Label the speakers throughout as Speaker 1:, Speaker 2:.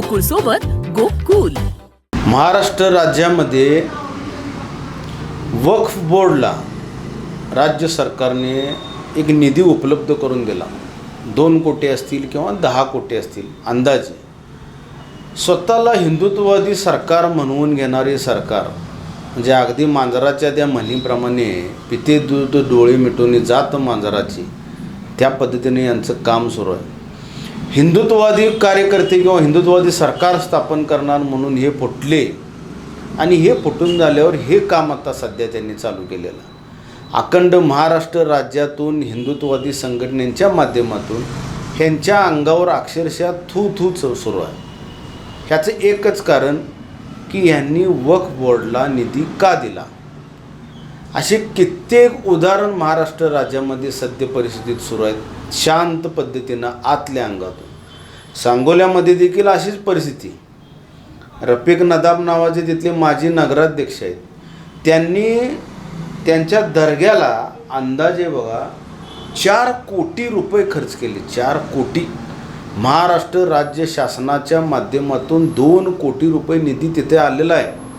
Speaker 1: गोकुळ सोबत गोकुल.
Speaker 2: महाराष्ट्र राज्यामध्ये वक्फ बोर्डला राज्य सरकारने एक निधी उपलब्ध करून दिला. दोन कोटी असतील किंवा दहा कोटी असतील अंदाजे. स्वतःला हिंदुत्ववादी सरकार म्हणवून घेणारे सरकार म्हणजे अगदी मांजराच्या त्या म्हणीप्रमाणे पिते दूध डोळे मिटून जात मांजराची त्या पद्धतीने यांचं काम सुरू आहे. हिंदुत्ववादी कार्यकर्ते किंवा हिंदुत्ववादी सरकार स्थापन करणार म्हणून हे फुटले आणि हे फुटून झाल्यावर हे काम आता सध्या त्यांनी चालू केलेलं. अखंड महाराष्ट्र राज्यातून हिंदुत्ववादी संघटनेच्या माध्यमातून ह्यांच्या अंगावर अक्षरशः थू थू च- सुरू आहे. ह्याचं एकच कारण की ह्यांनी वक्फ बोर्डला निधी का दिला? असे कित्येक उदाहरण महाराष्ट्र राज्यामध्ये सद्य परिस्थितीत सुरू आहेत शांत पद्धतीनं आतल्या अंगातून. सांगोल्यामध्ये देखील अशीच परिस्थिती. रफिक नदाब नावाचे तिथले माजी नगराध्यक्ष आहेत. त्यांनी त्यांच्या दर्ग्याला अंदाजे बघा चार कोटी रुपये खर्च केले. चार कोटी. महाराष्ट्र राज्य शासनाच्या माध्यमातून दोन कोटी रुपये निधी तिथे आलेला आहे.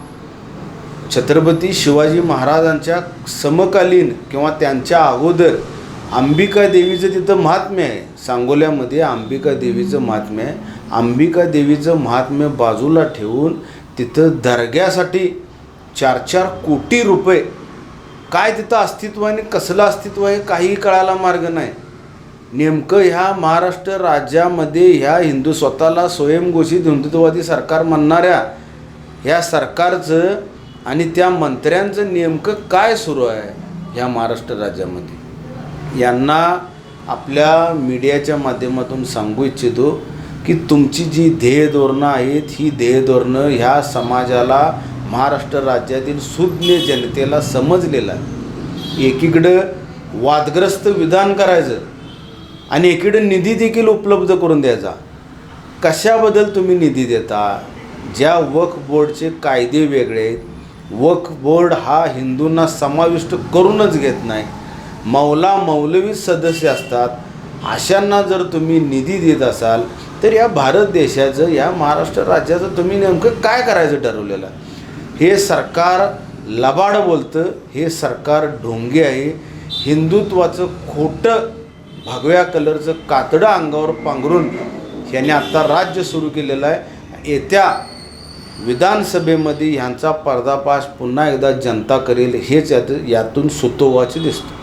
Speaker 2: छत्रपती शिवाजी महाराजांच्या समकालीन किंवा त्यांच्या अगोदर अंबिका देवीचं तिथं महात्म्य आहे. सांगोल्यामध्ये अंबिका देवीचं महात्म्य आहे. अंबिका देवीचं महात्म्य बाजूला ठेवून तिथं दर्ग्यासाठी चार चार कोटी रुपये. काय तिथं अस्तित्व आहे आणि कसलं अस्तित्व आहे काहीही कळायला मार्ग नाही. नेमकं ह्या महाराष्ट्र राज्यामध्ये ह्या हिंदू स्वतःला स्वयंघोषित हिंदुत्ववादी सरकार म्हणणाऱ्या ह्या सरकारचं आणि त्या मंत्र्यांचं नेमकं काय सुरू आहे ह्या महाराष्ट्र राज्यामध्ये? यांना आपल्या मीडियाच्या माध्यमातून सांगू इच्छितो की तुमची जी ध्येय धोरणं आहेत ही ध्येय धोरणं ह्या समाजाला महाराष्ट्र राज्यातील सुज्ञ जनतेला समजलेलं आहे. एकीकडं वादग्रस्त विधान करायचं आणि एकीकडं निधी देखील उपलब्ध करून द्यायचा. कशाबद्दल तुम्ही निधी देता? ज्या वक्फ बोर्डचे कायदे वेगळे आहेत वक्फ बोर्ड हा हिंदूंना समाविष्ट करूनच घेत नाही. मौला मौलवी सदस्य असतात. अशांना जर तुम्ही निधी देत असाल तर या भारत देशाचं या महाराष्ट्र राज्याचं तुम्ही नेमकं काय करायचं ठरवलेलं? हे सरकार लबाड बोलतं हे सरकार ढोंगे आहे. हिंदुत्वाचं खोटं भगव्या कलरचं कातडं अंगावर पांघरून ह्याने आत्ता राज्य सुरू केलेलं आहे. येत्या विधानसभेमध्ये ह्यांचा पर्दापाश पुन्हा एकदा जनता करेल हेच यात यातून सुतोवाचे दिसतं.